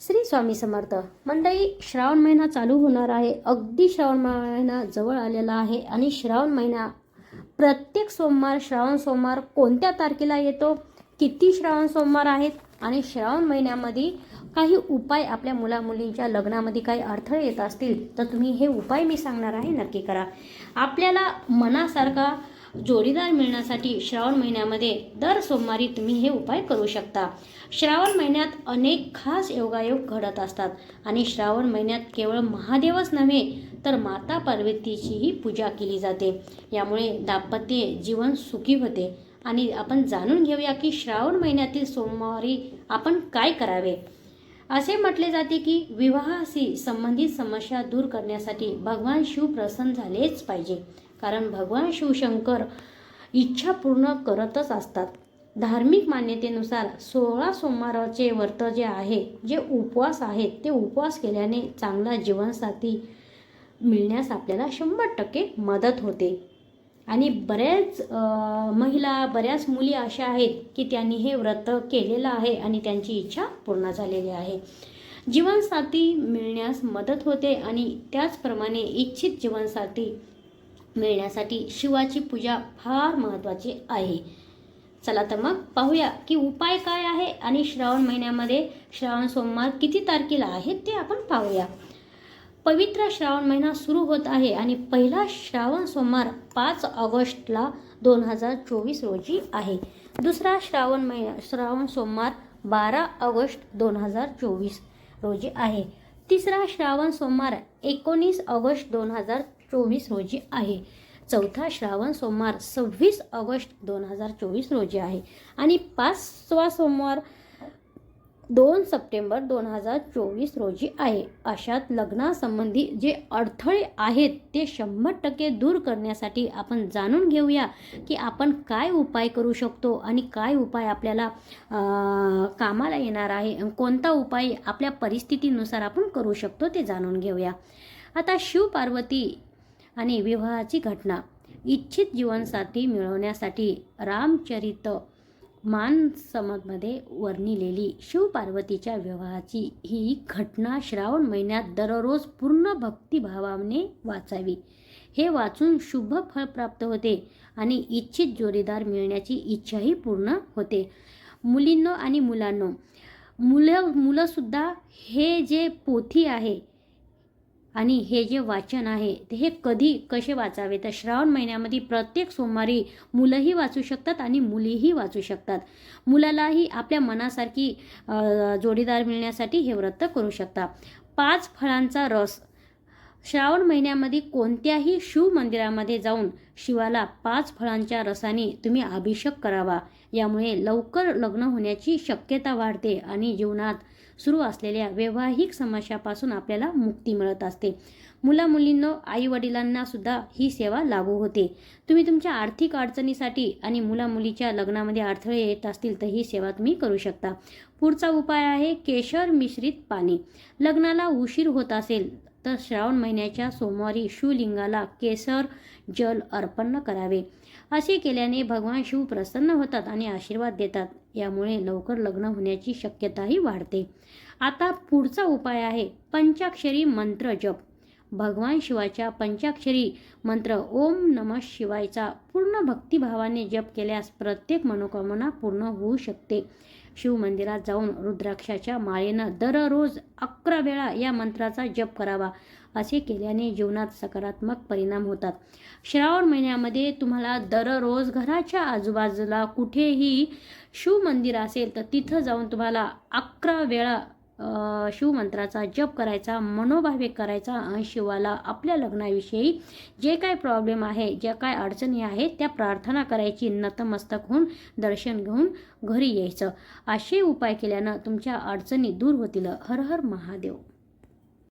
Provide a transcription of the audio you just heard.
श्री स्वामी समर्थ. मंडळी श्रावण महिना चालू होणार आहे. अगदी श्रावण महिना जवळ आलेला आहे आणि श्रावण महिना प्रत्येक सोमवार श्रावण सोमवार कोणत्या तारखेला येतो? किती श्रावण सोमवार आहेत? आणि श्रावण महिन्यामध्ये काही उपाय आपल्या मुलामुलींच्या लग्नामध्ये काही अडथळे येत असतील तर तुम्ही हे उपाय मी सांगणार आहे. नक्की करा. आपल्याला मनासारखा जोडीदार मिळण्यासाठी श्रावण महिन्यामध्ये दर सोमवारी तुम्ही हे उपाय करू शकता. श्रावण महिन्यात अनेक खास योगायोग घडत असतात आणि श्रावण महिन्यात केवळ महादेवच नव्हे तर माता पार्वतीचीही पूजा केली जाते. यामुळे दाम्पत्य जीवन सुखी होते. आणि आपण जाणून घेऊया की श्रावण महिन्यातील सोमवारी आपण काय करावे. असे म्हटले जाते की विवाहाशी संबंधित समस्या दूर करण्यासाठी भगवान शिव प्रसन्न झालेच पाहिजे. कारण भगवान शिवशंकर इच्छा पूर्ण करतच असतात. धार्मिक मान्यतेनुसार सोळा सोमवाराचे व्रत जे आहे जे उपवास आहेत ते उपवास केल्याने चांगला जीवनसाथी मिळण्यास आपल्याला शंभर टक्के मदत होते. आणि बऱ्याच महिला बऱ्याच मुली अशा आहेत की त्यांनी हे व्रत केलेलं आहे आणि त्यांची इच्छा पूर्ण झालेली आहे. जीवनसाथी मिळण्यास मदत होते आणि त्याचप्रमाणे इच्छित जीवनसाथी मिळण्यासाठी शिवाची पूजा फार महत्त्वाची आहे. चला तर मग पाहूया की उपाय काय आहे आणि श्रावण महिन्यामध्ये श्रावण सोमवार किती तारखेला आहे ते आपण पाहूया. पवित्र श्रावण महिना सुरू होत आहे आणि पहिला श्रावण सोमवार पाच ऑगस्टला दोन हजार चोवीस रोजी आहे. दुसरा श्रावण महिना श्रावण सोमवार बारा ऑगस्ट दोन हजार चोवीस रोजी आहे. तिसरा श्रावण सोमवार एकोणीस ऑगस्ट दोन हजार चोवीस रोजी आहे. चौथा श्रावण सोमवार सव्वीस ऑगस्ट दोन हजार चोवीस रोजी आहे. आणि पाचवा सोमवार दोन सप्टेंबर दोन हजार चोवीस रोजी आहे. अशात लग्नासंबंधी जे अडथळे आहेत ते शंभर टक्के दूर करण्यासाठी आपण जाणून घेऊया की आपण काय उपाय करू शकतो आणि काय उपाय आपल्याला कामाला येणार आहे कोणता उपाय आपल्या परिस्थितीनुसार आपण करू शकतो ते जाणून घेऊया. आता शिव पार्वती आणि विवाहाची घटना. इच्छित जीवनसाथी मिळवण्यासाठी रामचरित मान समाजमध्ये वर्णिलेली शिवपार्वतीच्या विवाहाची ही घटना श्रावण महिन्यात दररोज पूर्ण भक्तिभावाने वाचावी. हे वाचून शुभ फळ प्राप्त होते आणि इच्छित जोडीदार मिळण्याची इच्छाही पूर्ण होते. मुलींनो आणि मुलांनो मुलं मुलंसुद्धा हे जे पोथी आहे आणि हे जे वाचन आहे ते हे कधी कसे वाचावे? तर श्रावण महिन्यामध्ये प्रत्येक सोमवारी मुलंही वाचू शकतात आणि मुलीही वाचू शकतात. मुलालाही आपल्या मनासारखी जोडीदार मिळण्यासाठी हे व्रत करू शकता. पाच फळांचा रस. श्रावण महिन्यामध्ये कोणत्याही शिव मंदिरामध्ये जाऊन शिवाला पाच फळांच्या रसाने तुम्ही अभिषेक करावा. यामुळे लवकर लग्न होण्याची शक्यता वाढते आणि जीवनात सुरू असलेल्या वैवाहिक समस्यापासून आपल्याला मुक्ती मिळत असते. मुला मुलींनो आई वडिलांना सुद्धा ही सेवा लागू होते. तुम्ही तुमच्या आर्थिक अडचणीसाठी आणि मुला मुलीच्या लग्नामध्ये अडथळे येत असतील तर ही सेवा तुम्ही करू शकता. पुढचा उपाय आहे केशर मिश्रित पाणी. लग्नाला उशीर होत असेल तर श्रावण महिन्याच्या सोमवारी शिवलिंगाला केसर जल अर्पण करावे. असे केल्याने भगवान शिव प्रसन्न होतात आणि आशीर्वाद देतात. यामुळे लवकर लग्न होण्याची शक्यताही वाढते. आता पुढचा उपाय आहे पंचाक्षरी मंत्र जप. भगवान शिवाच्या पंचाक्षरी मंत्र ओम नम शिवायचा पूर्ण भक्तिभावाने जप केल्यास प्रत्येक मनोकामना पूर्ण होऊ शकते. शिवमंदिरात जाऊन रुद्राक्षाच्या माळेनं दररोज अकरा वेळा या मंत्राचा जप करावा असे केल्याने जीवनात सकारात्मक परिणाम होतात. श्रावण महिन्यामध्ये तुम्हाला दररोज घराच्या आजूबाजूला कुठेही शिवमंदिर असेल तर तिथं जाऊन तुम्हाला अकरा वेळा शिवमंत्राचा जप करायचा मनोभावे करायचा आणि शिवाला आपल्या लग्नाविषयी जे काय प्रॉब्लेम आहे ज्या काय अडचणी आहेत त्या प्रार्थना करायची नतमस्तक होऊन दर्शन घेऊन घरी यायचं. असे उपाय केल्यानं तुमच्या अडचणी दूर होतील. हर हर महादेव.